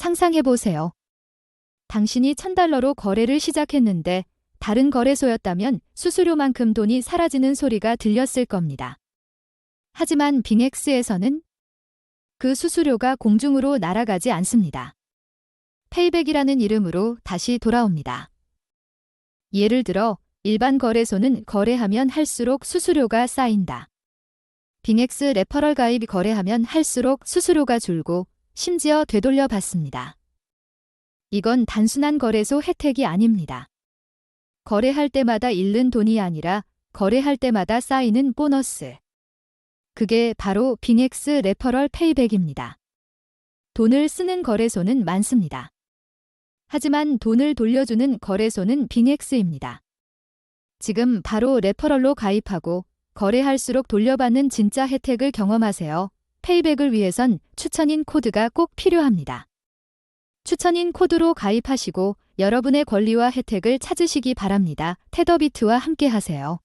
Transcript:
상상해보세요. 당신이 1000달러로 거래를 시작했는데 다른 거래소였다면 수수료만큼 돈이 사라지는 소리가 들렸을 겁니다. 하지만 빙엑스에서는 그 수수료가 공중으로 날아가지 않습니다. 페이백이라는 이름으로 다시 돌아옵니다. 예를 들어 일반 거래소는 거래하면 할수록 수수료가 쌓인다. 빙엑스 레퍼럴 가입 거래하면 할수록 수수료가 줄고 심지어 되돌려 받습니다. 이건 단순한 거래소 혜택이 아닙니다. 거래할 때마다 잃는 돈이 아니라 거래할 때마다 쌓이는 보너스. 그게 바로 빙엑스 레퍼럴 페이백입니다. 돈을 쓰는 거래소는 많습니다. 하지만 돈을 돌려주는 거래소는 빙엑스입니다. 지금 바로 레퍼럴로 가입하고 거래할수록 돌려받는 진짜 혜택을 경험하세요. 페이백을 위해선 추천인 코드가 꼭 필요합니다. 추천인 코드로 가입하시고 여러분의 권리와 혜택을 찾으시기 바랍니다. 테더비트와 함께 하세요.